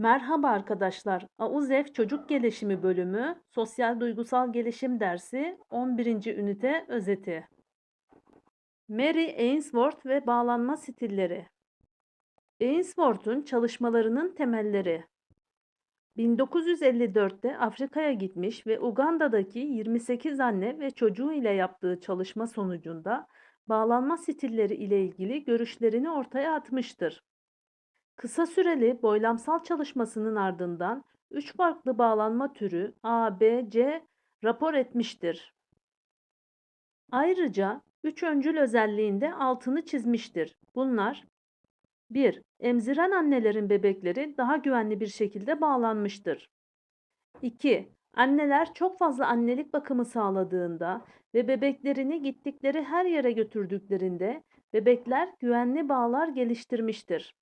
Merhaba arkadaşlar. AUZEF Çocuk Gelişimi Bölümü Sosyal Duygusal Gelişim Dersi 11. Ünite Özeti. Mary Ainsworth ve Bağlanma Stilleri Ainsworth'un çalışmalarının temelleri 1954'te Afrika'ya gitmiş ve Uganda'daki 28 anne ve çocuğu ile yaptığı çalışma sonucunda bağlanma stilleri ile ilgili görüşlerini ortaya atmıştır. Kısa süreli boylamsal çalışmasının ardından 3 farklı bağlanma türü A, B, C rapor etmiştir. Ayrıca 3 öncül özelliğinde altını çizmiştir. Bunlar 1. Emziren annelerin bebekleri daha güvenli bir şekilde bağlanmıştır. 2. Anneler çok fazla annelik bakımı sağladığında ve bebeklerini gittikleri her yere götürdüklerinde bebekler güvenli bağlar geliştirmiştir.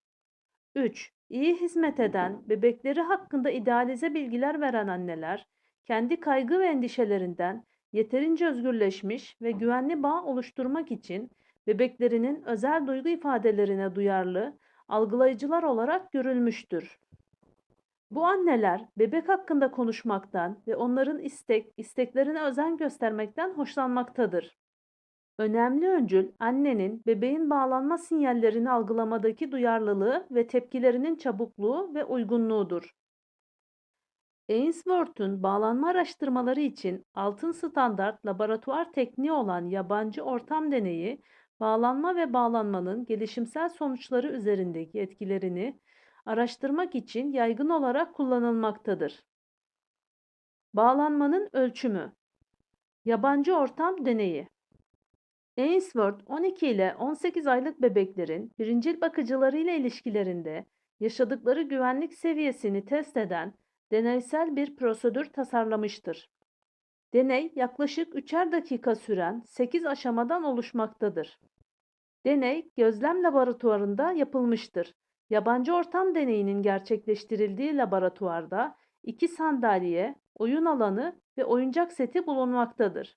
3. İyi hizmet eden, bebekleri hakkında idealize bilgiler veren anneler, kendi kaygı ve endişelerinden yeterince özgürleşmiş ve güvenli bağ oluşturmak için bebeklerinin özel duygu ifadelerine duyarlı, algılayıcılar olarak görülmüştür. Bu anneler bebek hakkında konuşmaktan ve onların istek, isteklerine özen göstermekten hoşlanmaktadır. Önemli öncül annenin bebeğin bağlanma sinyallerini algılamadaki duyarlılığı ve tepkilerinin çabukluğu ve uygunluğudur. Ainsworth'un bağlanma araştırmaları için altın standart laboratuvar tekniği olan yabancı ortam deneyi, bağlanma ve bağlanmanın gelişimsel sonuçları üzerindeki etkilerini araştırmak için yaygın olarak kullanılmaktadır. Bağlanmanın ölçümü Yabancı ortam deneyi Ainsworth 12 ile 18 aylık bebeklerin birincil bakıcılarıyla ilişkilerinde yaşadıkları güvenlik seviyesini test eden deneysel bir prosedür tasarlamıştır. Deney yaklaşık 3'er dakika süren 8 aşamadan oluşmaktadır. Deney gözlem laboratuvarında yapılmıştır. Yabancı ortam deneyinin gerçekleştirildiği laboratuvarda 2 sandalye, oyun alanı ve oyuncak seti bulunmaktadır.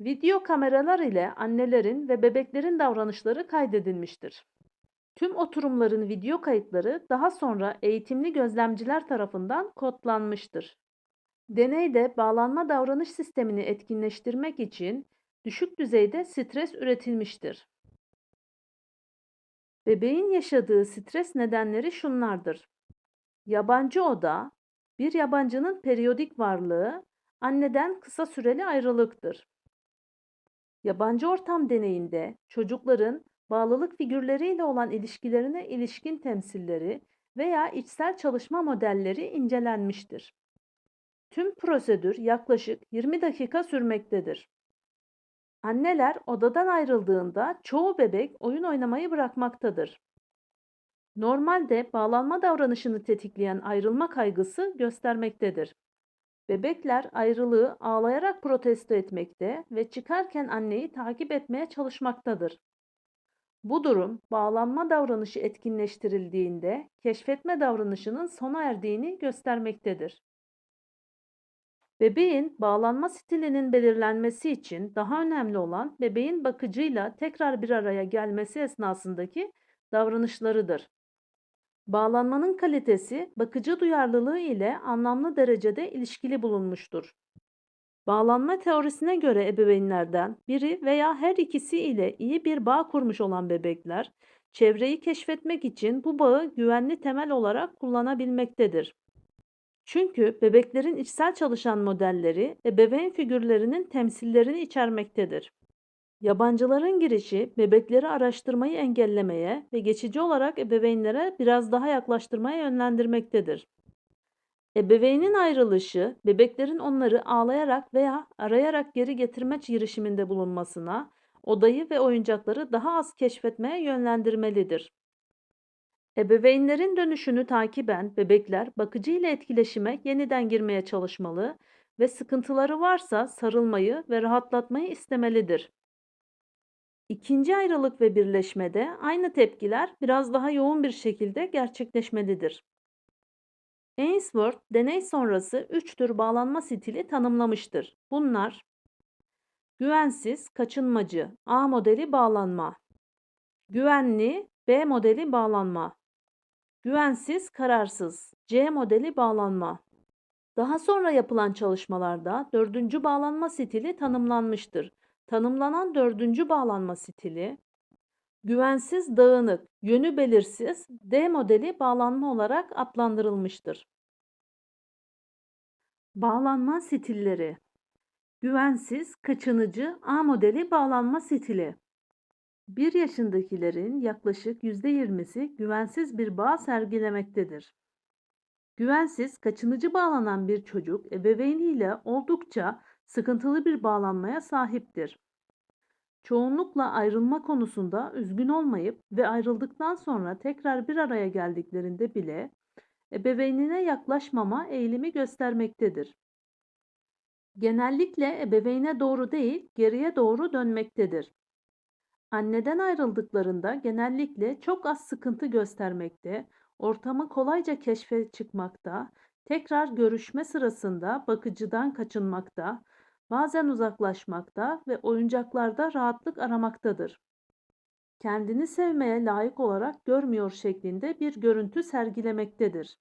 Video kameralar ile annelerin ve bebeklerin davranışları kaydedilmiştir. Tüm oturumların video kayıtları daha sonra eğitimli gözlemciler tarafından kodlanmıştır. Deneyde bağlanma davranış sistemini etkinleştirmek için düşük düzeyde stres üretilmiştir. Bebeğin yaşadığı stres nedenleri şunlardır. Yabancı oda, bir yabancının periyodik varlığı, anneden kısa süreli ayrılıktır. Yabancı ortam deneyinde çocukların bağlılık figürleriyle olan ilişkilerine ilişkin temsilleri veya içsel çalışma modelleri incelenmiştir. Tüm prosedür yaklaşık 20 dakika sürmektedir. Anneler odadan ayrıldığında çoğu bebek oyun oynamayı bırakmaktadır. Normalde bağlanma davranışını tetikleyen ayrılma kaygısı göstermektedir. Bebekler ayrılığı ağlayarak protesto etmekte ve çıkarken anneyi takip etmeye çalışmaktadır. Bu durum bağlanma davranışı etkinleştirildiğinde keşfetme davranışının sona erdiğini göstermektedir. Bebeğin bağlanma stilinin belirlenmesi için daha önemli olan bebeğin bakıcıyla tekrar bir araya gelmesi esnasındaki davranışlarıdır. Bağlanmanın kalitesi bakıcı duyarlılığı ile anlamlı derecede ilişkili bulunmuştur. Bağlanma teorisine göre ebeveynlerden biri veya her ikisi ile iyi bir bağ kurmuş olan bebekler, çevreyi keşfetmek için bu bağı güvenli temel olarak kullanabilmektedir. Çünkü bebeklerin içsel çalışan modelleri ebeveyn figürlerinin temsillerini içermektedir. Yabancıların girişi bebekleri araştırmayı engellemeye ve geçici olarak ebeveynlere biraz daha yaklaştırmaya yönlendirmektedir. Ebeveynin ayrılışı, bebeklerin onları ağlayarak veya arayarak geri getirme girişiminde bulunmasına, odayı ve oyuncakları daha az keşfetmeye yönlendirmelidir. Ebeveynlerin dönüşünü takiben bebekler bakıcı ile etkileşime yeniden girmeye çalışmalı ve sıkıntıları varsa sarılmayı ve rahatlatmayı istemelidir. İkinci ayrılık ve birleşmede aynı tepkiler biraz daha yoğun bir şekilde gerçekleşmelidir. Ainsworth deney sonrası üç tür bağlanma stili tanımlamıştır. Bunlar güvensiz, kaçınmacı, A modeli bağlanma, güvenli, B modeli bağlanma, Güvensiz, kararsız. C modeli bağlanma. Daha sonra yapılan çalışmalarda dördüncü bağlanma stili tanımlanmıştır. Tanımlanan dördüncü bağlanma stili, güvensiz, dağınık, yönü belirsiz D modeli bağlanma olarak adlandırılmıştır. Bağlanma stilleri Güvensiz, kaçınıcı A modeli bağlanma stili. 1 yaşındakilerin yaklaşık %20'si güvensiz bir bağ sergilemektedir. Güvensiz, kaçınıcı bağlanan bir çocuk ebeveyniyle oldukça sıkıntılı bir bağlanmaya sahiptir. Çoğunlukla ayrılma konusunda üzgün olmayıp ve ayrıldıktan sonra tekrar bir araya geldiklerinde bile ebeveynine yaklaşmama eğilimi göstermektedir. Genellikle ebeveyne doğru değil, geriye doğru dönmektedir. Anneden ayrıldıklarında genellikle çok az sıkıntı göstermekte, ortamı kolayca keşfe çıkmakta, tekrar görüşme sırasında bakıcıdan kaçınmakta, bazen uzaklaşmakta ve oyuncaklarda rahatlık aramaktadır. Kendini sevmeye layık olarak görmüyor şeklinde bir görüntü sergilemektedir.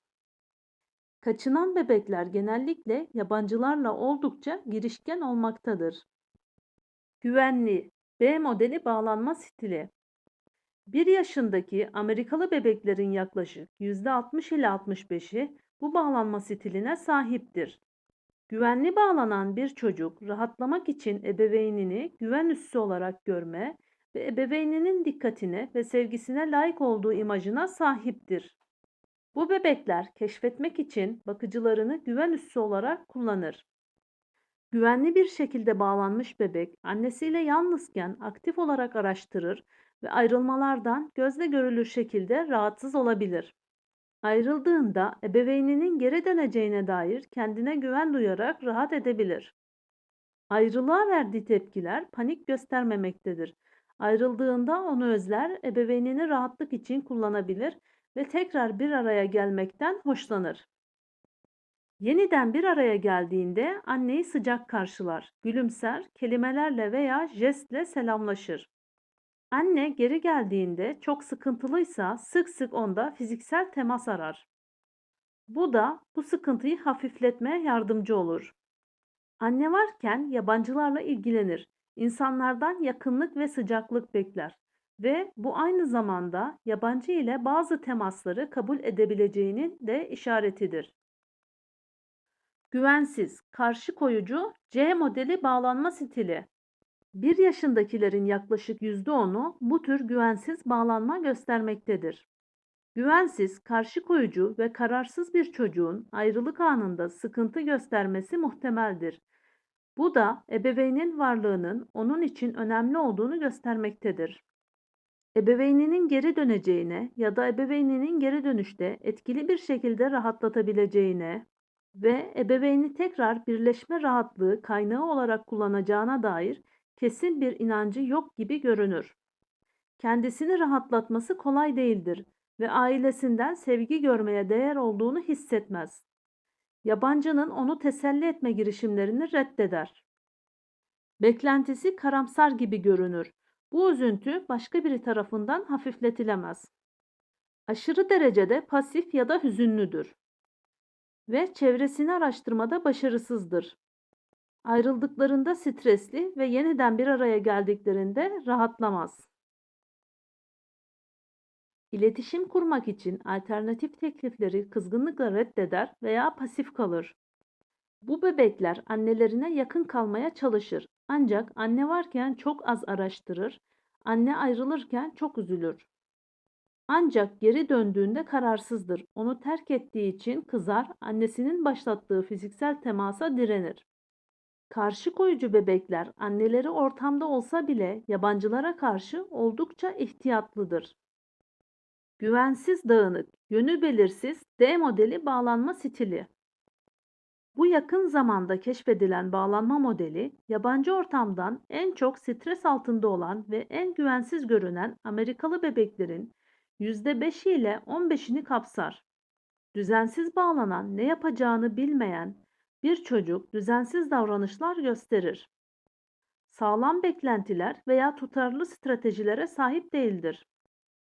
Kaçınan bebekler genellikle yabancılarla oldukça girişken olmaktadır. Güvenli B modeli bağlanma stili 1 yaşındaki Amerikalı bebeklerin yaklaşık %60 ile 65'i bu bağlanma stiline sahiptir. Güvenli bağlanan bir çocuk rahatlamak için ebeveynini güven üssü olarak görme ve ebeveyninin dikkatine ve sevgisine layık olduğu imajına sahiptir. Bu bebekler keşfetmek için bakıcılarını güven üssü olarak kullanır. Güvenli bir şekilde bağlanmış bebek annesiyle yalnızken aktif olarak araştırır ve ayrılmalardan gözle görülür şekilde rahatsız olabilir. Ayrıldığında ebeveyninin geri döneceğine dair kendine güven duyarak rahat edebilir. Ayrılığa verdiği tepkiler panik göstermemektedir. Ayrıldığında onu özler, ebeveynini rahatlık için kullanabilir ve tekrar bir araya gelmekten hoşlanır. Yeniden bir araya geldiğinde anneyi sıcak karşılar, gülümser, kelimelerle veya jestle selamlaşır. Anne geri geldiğinde çok sıkıntılıysa sık sık onda fiziksel temas arar. Bu da bu sıkıntıyı hafifletmeye yardımcı olur. Anne varken yabancılarla ilgilenir, insanlardan yakınlık ve sıcaklık bekler ve bu aynı zamanda yabancı ile bazı temasları kabul edebileceğinin de işaretidir. Güvensiz, karşı koyucu C modeli bağlanma stili. 1 yaşındakilerin yaklaşık %10'u bu tür güvensiz bağlanma göstermektedir. Güvensiz, karşı koyucu ve kararsız bir çocuğun ayrılık anında sıkıntı göstermesi muhtemeldir. Bu da ebeveynin varlığının onun için önemli olduğunu göstermektedir. Ebeveyninin geri döneceğine ya da ebeveyninin geri dönüşte etkili bir şekilde rahatlatabileceğine ve ebeveyni tekrar birleşme rahatlığı kaynağı olarak kullanacağına dair kesin bir inancı yok gibi görünür. Kendisini rahatlatması kolay değildir ve ailesinden sevgi görmeye değer olduğunu hissetmez. Yabancının onu teselli etme girişimlerini reddeder. Beklentisi karamsar gibi görünür. Bu üzüntü başka biri tarafından hafifletilemez. Aşırı derecede pasif ya da hüzünlüdür ve çevresini araştırmada başarısızdır. Ayrıldıklarında stresli ve yeniden bir araya geldiklerinde rahatlamaz. İletişim kurmak için alternatif teklifleri kızgınlıkla reddeder veya pasif kalır. Bu bebekler annelerine yakın kalmaya çalışır ancak anne varken çok az araştırır, anne ayrılırken çok üzülür. Ancak geri döndüğünde kararsızdır. Onu terk ettiği için kızar, annesinin başlattığı fiziksel temasa direnir. Karşı koyucu bebekler anneleri ortamda olsa bile yabancılara karşı oldukça ihtiyatlıdır. Güvensiz dağınık, yönü belirsiz D modeli bağlanma stili. Bu yakın zamanda keşfedilen bağlanma modeli, yabancı ortamdan en çok stres altında olan ve en güvensiz görünen Amerikalı bebeklerin %5'i ile 15'ini kapsar. Düzensiz bağlanan, ne yapacağını bilmeyen bir çocuk düzensiz davranışlar gösterir. Sağlam beklentiler veya tutarlı stratejilere sahip değildir.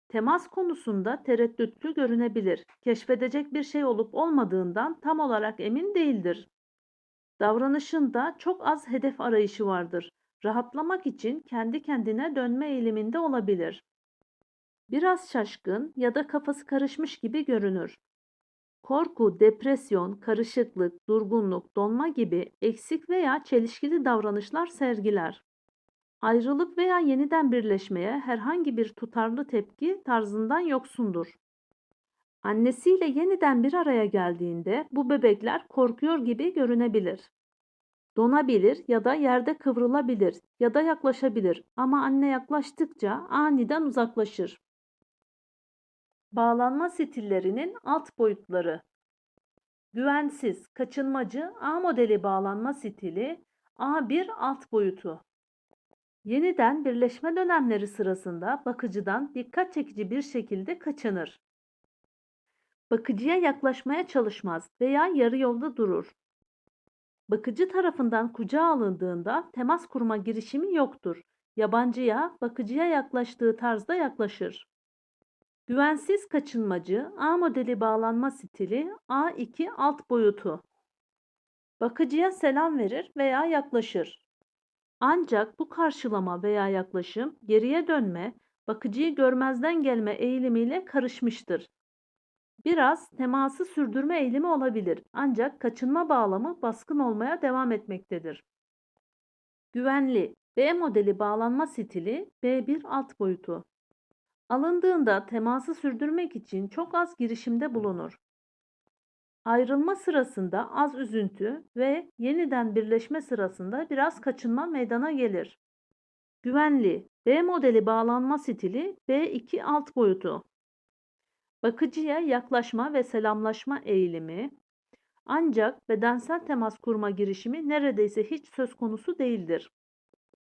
Temas konusunda tereddütlü görünebilir. Keşfedecek bir şey olup olmadığından tam olarak emin değildir. Davranışında çok az hedef arayışı vardır. Rahatlamak için kendi kendine dönme eğiliminde olabilir. Biraz şaşkın ya da kafası karışmış gibi görünür. Korku, depresyon, karışıklık, durgunluk, donma gibi eksik veya çelişkili davranışlar sergiler. Ayrılık veya yeniden birleşmeye herhangi bir tutarlı tepki tarzından yoksundur. Annesiyle yeniden bir araya geldiğinde bu bebekler korkuyor gibi görünebilir. Donabilir ya da yerde kıvrılabilir ya da yaklaşabilir ama anne yaklaştıkça aniden uzaklaşır. Bağlanma stillerinin alt boyutları. Güvensiz, kaçınmacı A modeli bağlanma stili A1 alt boyutu. Yeniden birleşme dönemleri sırasında bakıcıdan dikkat çekici bir şekilde kaçınır. Bakıcıya yaklaşmaya çalışmaz veya yarı yolda durur. Bakıcı tarafından kucağa alındığında temas kurma girişimi yoktur. Yabancıya, bakıcıya yaklaştığı tarzda yaklaşır. Güvensiz kaçınmacı A modeli bağlanma stili A2 alt boyutu. Bakıcıya selam verir veya yaklaşır. Ancak bu karşılama veya yaklaşım geriye dönme, bakıcıyı görmezden gelme eğilimiyle karışmıştır. Biraz teması sürdürme eğilimi olabilir ancak kaçınma bağlamı baskın olmaya devam etmektedir. Güvenli B modeli bağlanma stili B1 alt boyutu. Alındığında teması sürdürmek için çok az girişimde bulunur. Ayrılma sırasında az üzüntü ve yeniden birleşme sırasında biraz kaçınma meydana gelir. Güvenli B modeli bağlanma stili B2 alt boyutu. Bakıcıya yaklaşma ve selamlaşma eğilimi ancak bedensel temas kurma girişimi neredeyse hiç söz konusu değildir.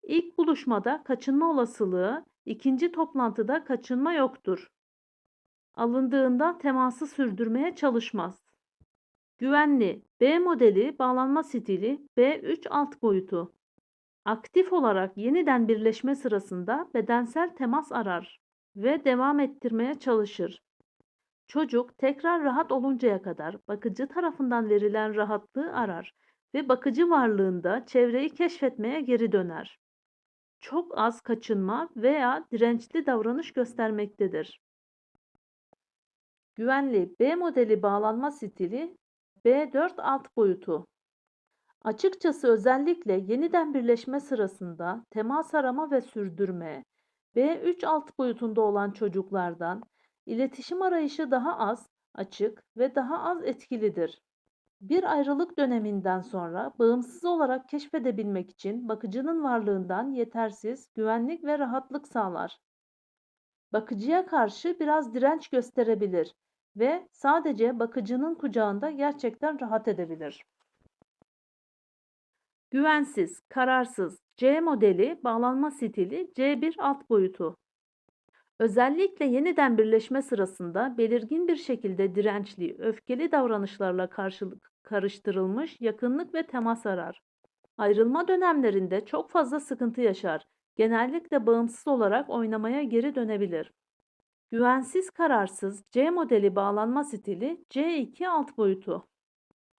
İlk buluşmada kaçınma olasılığı, ikinci toplantıda kaçınma yoktur. Alındığında teması sürdürmeye çalışmaz. Güvenli B modeli bağlanma stili B3 alt boyutu. Aktif olarak yeniden birleşme sırasında bedensel temas arar ve devam ettirmeye çalışır. Çocuk tekrar rahat oluncaya kadar bakıcı tarafından verilen rahatlığı arar ve bakıcı varlığında çevreyi keşfetmeye geri döner. Çok az kaçınma veya dirençli davranış göstermektedir. Güvenli B modeli bağlanma stili B4 alt boyutu. Açıkçası özellikle yeniden birleşme sırasında temas arama ve sürdürme B3 alt boyutunda olan çocuklardan iletişim arayışı daha az, açık ve daha az etkilidir. Bir ayrılık döneminden sonra bağımsız olarak keşfedebilmek için bakıcının varlığından yetersiz güvenlik ve rahatlık sağlar. Bakıcıya karşı biraz direnç gösterebilir ve sadece bakıcının kucağında gerçekten rahat edebilir. Güvensiz, kararsız, C modeli bağlanma stili C1 alt boyutu. Özellikle yeniden birleşme sırasında belirgin bir şekilde dirençli, öfkeli davranışlarla karşılık karıştırılmış yakınlık ve temas arar. Ayrılma dönemlerinde çok fazla sıkıntı yaşar. Genellikle bağımsız olarak oynamaya geri dönebilir. Güvensiz kararsız C modeli bağlanma stili C2 alt boyutu.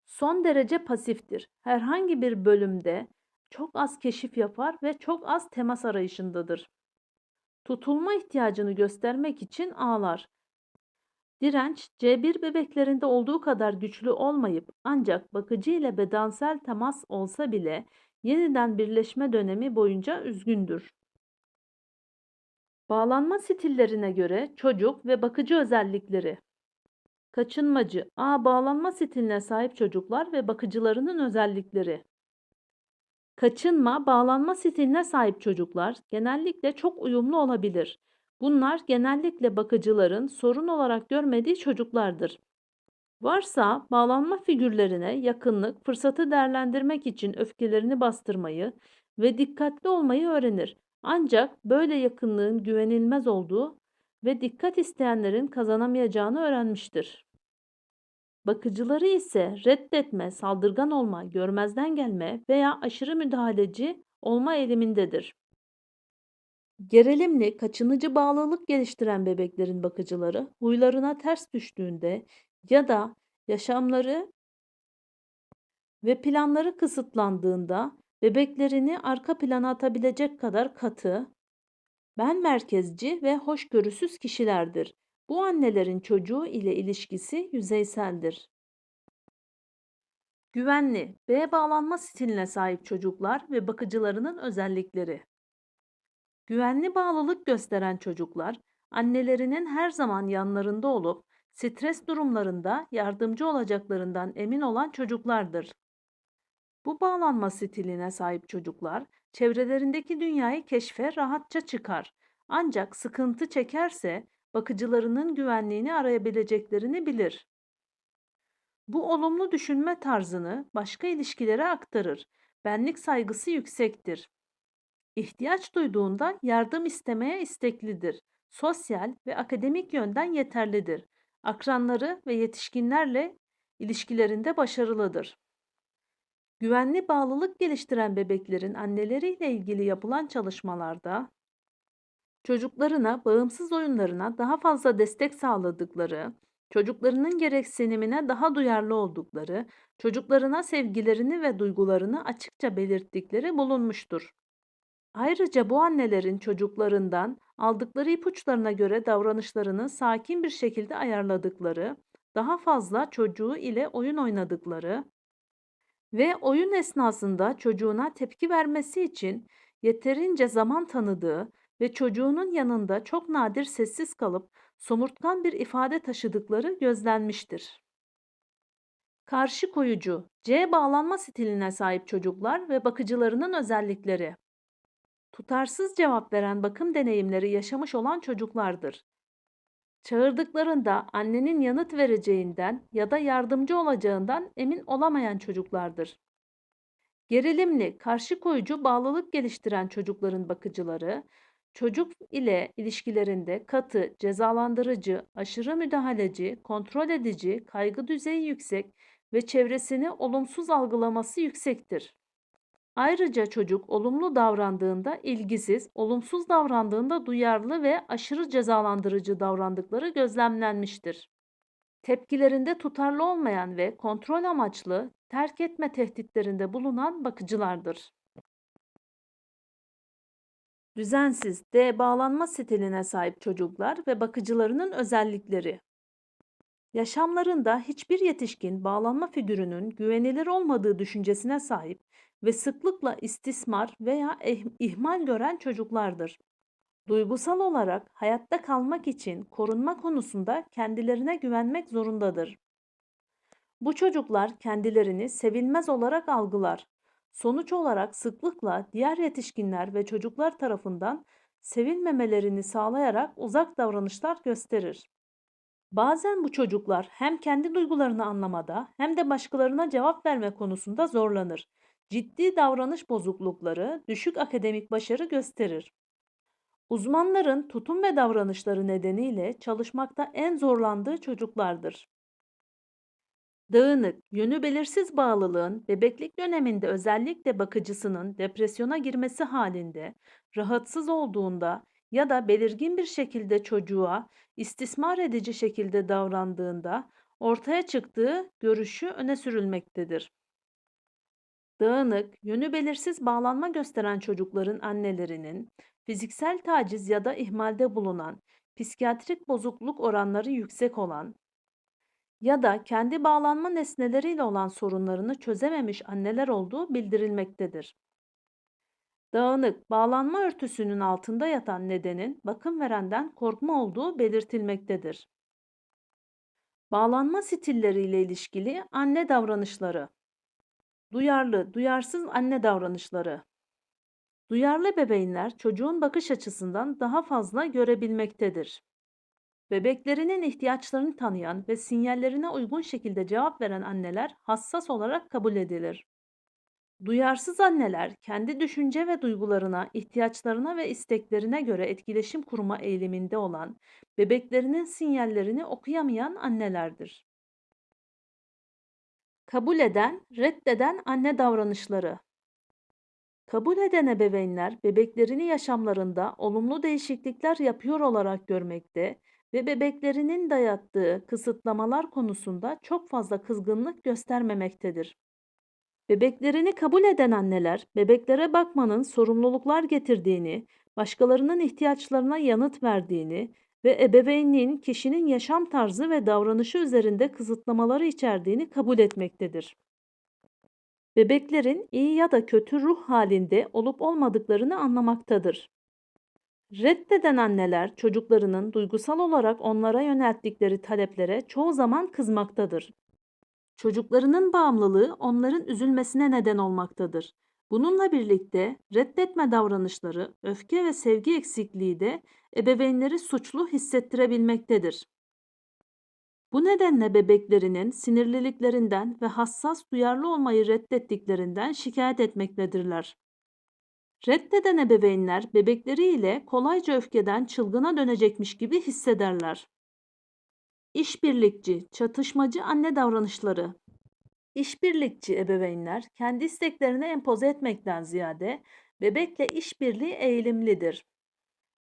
Son derece pasiftir. Herhangi bir bölümde çok az keşif yapar ve çok az temas arayışındadır. Tutulma ihtiyacını göstermek için ağlar. Direnç C1 bebeklerinde olduğu kadar güçlü olmayıp ancak bakıcı ile bedensel temas olsa bile yeniden birleşme dönemi boyunca üzgündür. Bağlanma stillerine göre çocuk ve bakıcı özellikleri. Kaçınmacı A bağlanma stiline sahip çocuklar ve bakıcılarının özellikleri. Kaçınma, bağlanma stiline sahip çocuklar genellikle çok uyumlu olabilir. Bunlar genellikle bakıcıların sorun olarak görmediği çocuklardır. Varsa bağlanma figürlerine yakınlık, fırsatı değerlendirmek için öfkelerini bastırmayı ve dikkatli olmayı öğrenir. Ancak böyle yakınlığın güvenilmez olduğu ve dikkat isteyenlerin kazanamayacağını öğrenmiştir. Bakıcıları ise reddetme, saldırgan olma, görmezden gelme veya aşırı müdahaleci olma eğilimindedir. Gerilimli, kaçınıcı bağlılık geliştiren bebeklerin bakıcıları huylarına ters düştüğünde ya da yaşamları ve planları kısıtlandığında bebeklerini arka plana atabilecek kadar katı, ben merkezci ve hoşgörüsüz kişilerdir. Bu annelerin çocuğu ile ilişkisi yüzeyseldir. Güvenli, B bağlanma stiline sahip çocuklar ve bakıcılarının özellikleri. Güvenli bağlılık gösteren çocuklar, annelerinin her zaman yanlarında olup stres durumlarında yardımcı olacaklarından emin olan çocuklardır. Bu bağlanma stiline sahip çocuklar, çevrelerindeki dünyayı keşfe rahatça çıkar. Ancak sıkıntı çekerse bakıcılarının güvenliğini arayabileceklerini bilir. Bu olumlu düşünme tarzını başka ilişkilere aktarır. Benlik saygısı yüksektir. İhtiyaç duyduğunda yardım istemeye isteklidir. Sosyal ve akademik yönden yeterlidir. Akranları ve yetişkinlerle ilişkilerinde başarılıdır. Güvenli bağlılık geliştiren bebeklerin anneleriyle ilgili yapılan çalışmalarda çocuklarına bağımsız oyunlarına daha fazla destek sağladıkları, çocuklarının gereksinimine daha duyarlı oldukları, çocuklarına sevgilerini ve duygularını açıkça belirttikleri bulunmuştur. Ayrıca bu annelerin çocuklarından aldıkları ipuçlarına göre davranışlarını sakin bir şekilde ayarladıkları, daha fazla çocuğu ile oyun oynadıkları ve oyun esnasında çocuğuna tepki vermesi için yeterince zaman tanıdığı ve çocuğunun yanında çok nadir sessiz kalıp somurtkan bir ifade taşıdıkları gözlenmiştir. Karşı koyucu, C bağlanma stiline sahip çocuklar ve bakıcılarının özellikleri. Tutarsız cevap veren bakım deneyimleri yaşamış olan çocuklardır. Çağırdıklarında annenin yanıt vereceğinden ya da yardımcı olacağından emin olamayan çocuklardır. Gerilimli, karşı koyucu bağlılık geliştiren çocukların bakıcıları, çocuk ile ilişkilerinde katı, cezalandırıcı, aşırı müdahaleci, kontrol edici, kaygı düzeyi yüksek ve çevresini olumsuz algılaması yüksektir. Ayrıca çocuk olumlu davrandığında ilgisiz, olumsuz davrandığında duyarlı ve aşırı cezalandırıcı davrandıkları gözlemlenmiştir. Tepkilerinde tutarlı olmayan ve kontrol amaçlı terk etme tehditlerinde bulunan bakıcılardır. Düzensiz D bağlanma stiline sahip çocuklar ve bakıcılarının özellikleri. Yaşamlarında hiçbir yetişkin bağlanma figürünün güvenilir olmadığı düşüncesine sahip ve sıklıkla istismar veya eh- ihmal gören çocuklardır. Duygusal olarak hayatta kalmak için korunma konusunda kendilerine güvenmek zorundadır. Bu çocuklar kendilerini sevilmez olarak algılar. Sonuç olarak sıklıkla diğer yetişkinler ve çocuklar tarafından sevilmemelerini sağlayarak uzak davranışlar gösterir. Bazen bu çocuklar hem kendi duygularını anlamada hem de başkalarına cevap verme konusunda zorlanır. Ciddi davranış bozuklukları, düşük akademik başarı gösterir. Uzmanların tutum ve davranışları nedeniyle çalışmakta en zorlandığı çocuklardır. Dağınık, yönü belirsiz bağlılığın bebeklik döneminde özellikle bakıcısının depresyona girmesi halinde, rahatsız olduğunda ya da belirgin bir şekilde çocuğa istismar edici şekilde davrandığında ortaya çıktığı görüşü öne sürülmektedir. Dağınık, yönü belirsiz bağlanma gösteren çocukların annelerinin fiziksel taciz ya da ihmalde bulunan, psikiyatrik bozukluk oranları yüksek olan ya da kendi bağlanma nesneleriyle olan sorunlarını çözememiş anneler olduğu bildirilmektedir. Dağınık, bağlanma örtüsünün altında yatan nedenin bakım verenden korkma olduğu belirtilmektedir. Bağlanma stilleriyle ilişkili anne davranışları. Duyarlı, duyarsız anne davranışları. Duyarlı bebeğinler çocuğun bakış açısından daha fazla görebilmektedir. Bebeklerinin ihtiyaçlarını tanıyan ve sinyallerine uygun şekilde cevap veren anneler hassas olarak kabul edilir. Duyarsız anneler kendi düşünce ve duygularına, ihtiyaçlarına ve isteklerine göre etkileşim kurma eğiliminde olan, bebeklerinin sinyallerini okuyamayan annelerdir. Kabul eden, reddeden anne davranışları. Kabul eden ebeveynler bebeklerini yaşamlarında olumlu değişiklikler yapıyor olarak görmekte ve bebeklerinin dayattığı kısıtlamalar konusunda çok fazla kızgınlık göstermemektedir. Bebeklerini kabul eden anneler, bebeklere bakmanın sorumluluklar getirdiğini, başkalarının ihtiyaçlarına yanıt verdiğini ve ebeveynliğin kişinin yaşam tarzı ve davranışı üzerinde kısıtlamaları içerdiğini kabul etmektedir. Bebeklerin iyi ya da kötü ruh halinde olup olmadıklarını anlamaktadır. Reddeden anneler çocuklarının duygusal olarak onlara yönelttikleri taleplere çoğu zaman kızmaktadır. Çocuklarının bağımlılığı onların üzülmesine neden olmaktadır. Bununla birlikte reddetme davranışları, öfke ve sevgi eksikliği de ebeveynleri suçlu hissettirebilmektedir. Bu nedenle bebeklerinin sinirliliklerinden ve hassas duyarlı olmayı reddettiklerinden şikayet etmektedirler. Reddeden ebeveynler bebekleriyle kolayca öfkeden çılgına dönecekmiş gibi hissederler. İşbirlikçi, çatışmacı anne davranışları. İşbirlikçi ebeveynler kendi isteklerini empoze etmekten ziyade bebekle işbirliği eğilimlidir.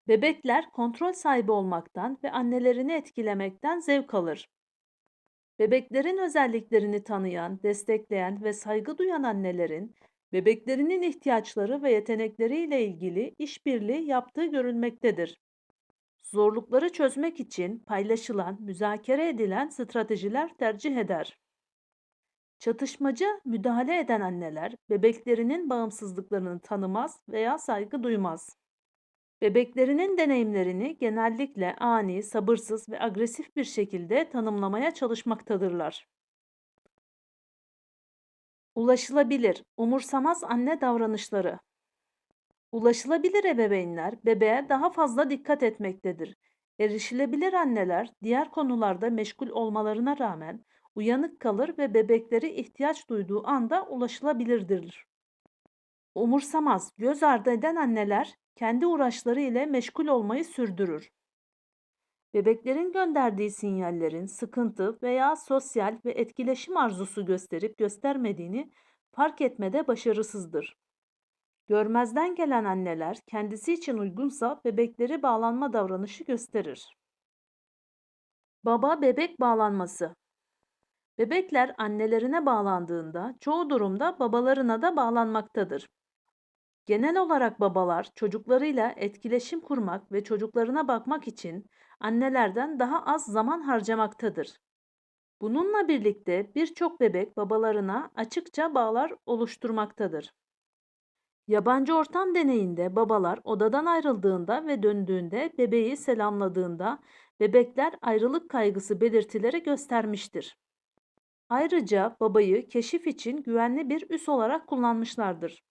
Bebekler kontrol sahibi olmaktan ve annelerini etkilemekten zevk alır. Bebeklerin özelliklerini tanıyan, destekleyen ve saygı duyan annelerin bebeklerinin ihtiyaçları ve yetenekleriyle ilgili işbirliği yaptığı görülmektedir. Zorlukları çözmek için paylaşılan, müzakere edilen stratejiler tercih eder. Çatışmacı müdahale eden anneler bebeklerinin bağımsızlıklarını tanımaz veya saygı duymaz. Bebeklerinin deneyimlerini genellikle ani, sabırsız ve agresif bir şekilde tanımlamaya çalışmaktadırlar. Ulaşılabilir, umursamaz anne davranışları. Ulaşılabilir ebeveynler bebeğe daha fazla dikkat etmektedir. Erişilebilir anneler diğer konularda meşgul olmalarına rağmen uyanık kalır ve bebekleri ihtiyaç duyduğu anda ulaşılabilirdir. Umursamaz, göz ardı eden anneler kendi uğraşları ile meşgul olmayı sürdürür. Bebeklerin gönderdiği sinyallerin sıkıntı veya sosyal ve etkileşim arzusu gösterip göstermediğini fark etmede başarısızdır. Görmezden gelen anneler kendisi için uygunsa bebekleri bağlanma davranışı gösterir. Baba bebek bağlanması Bebekler annelerine bağlandığında çoğu durumda babalarına da bağlanmaktadır. Genel olarak babalar çocuklarıyla etkileşim kurmak ve çocuklarına bakmak için annelerden daha az zaman harcamaktadır. Bununla birlikte birçok bebek babalarına açıkça bağlar oluşturmaktadır. Yabancı ortam deneyinde babalar odadan ayrıldığında ve döndüğünde bebeği selamladığında bebekler ayrılık kaygısı belirtileri göstermiştir. Ayrıca babayı keşif için güvenli bir üs olarak kullanmışlardır.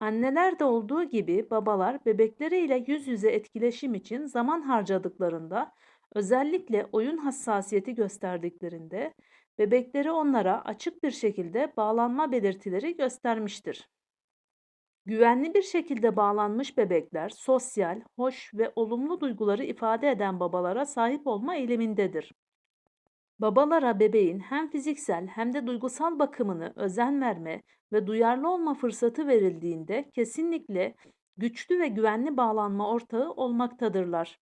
Annelerde olduğu gibi babalar bebekleriyle yüz yüze etkileşim için zaman harcadıklarında, özellikle oyun hassasiyeti gösterdiklerinde bebekleri onlara açık bir şekilde bağlanma belirtileri göstermiştir. Güvenli bir şekilde bağlanmış bebekler sosyal, hoş ve olumlu duyguları ifade eden babalara sahip olma eğilimindedir. Babalara bebeğin hem fiziksel hem de duygusal bakımını özen verme ve duyarlı olma fırsatı verildiğinde kesinlikle güçlü ve güvenli bağlanma ortağı olmaktadırlar.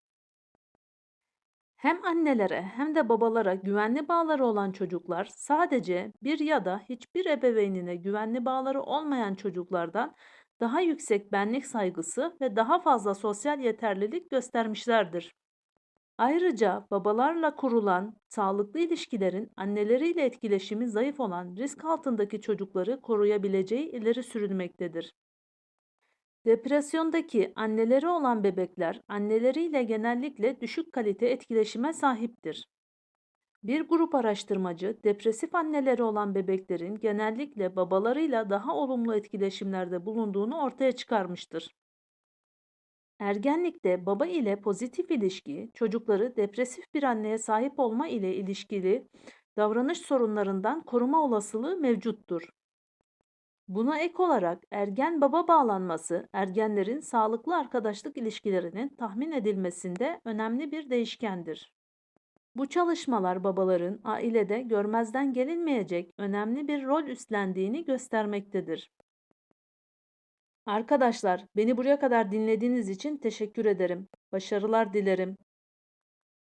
Hem annelere hem de babalara güvenli bağları olan çocuklar sadece bir ya da hiçbir ebeveynine güvenli bağları olmayan çocuklardan daha yüksek benlik saygısı ve daha fazla sosyal yeterlilik göstermişlerdir. Ayrıca babalarla kurulan sağlıklı ilişkilerin anneleriyle etkileşimi zayıf olan risk altındaki çocukları koruyabileceği ileri sürülmektedir. Depresyondaki anneleri olan bebekler anneleriyle genellikle düşük kalite etkileşime sahiptir. Bir grup araştırmacı depresif anneleri olan bebeklerin genellikle babalarıyla daha olumlu etkileşimlerde bulunduğunu ortaya çıkarmıştır. Ergenlikte baba ile pozitif ilişki, çocukları depresif bir anneye sahip olma ile ilişkili davranış sorunlarından koruma olasılığı mevcuttur. Buna ek olarak ergen baba bağlanması ergenlerin sağlıklı arkadaşlık ilişkilerinin tahmin edilmesinde önemli bir değişkendir. Bu çalışmalar babaların ailede görmezden gelinmeyecek önemli bir rol üstlendiğini göstermektedir. Arkadaşlar, beni buraya kadar dinlediğiniz için teşekkür ederim. Başarılar dilerim.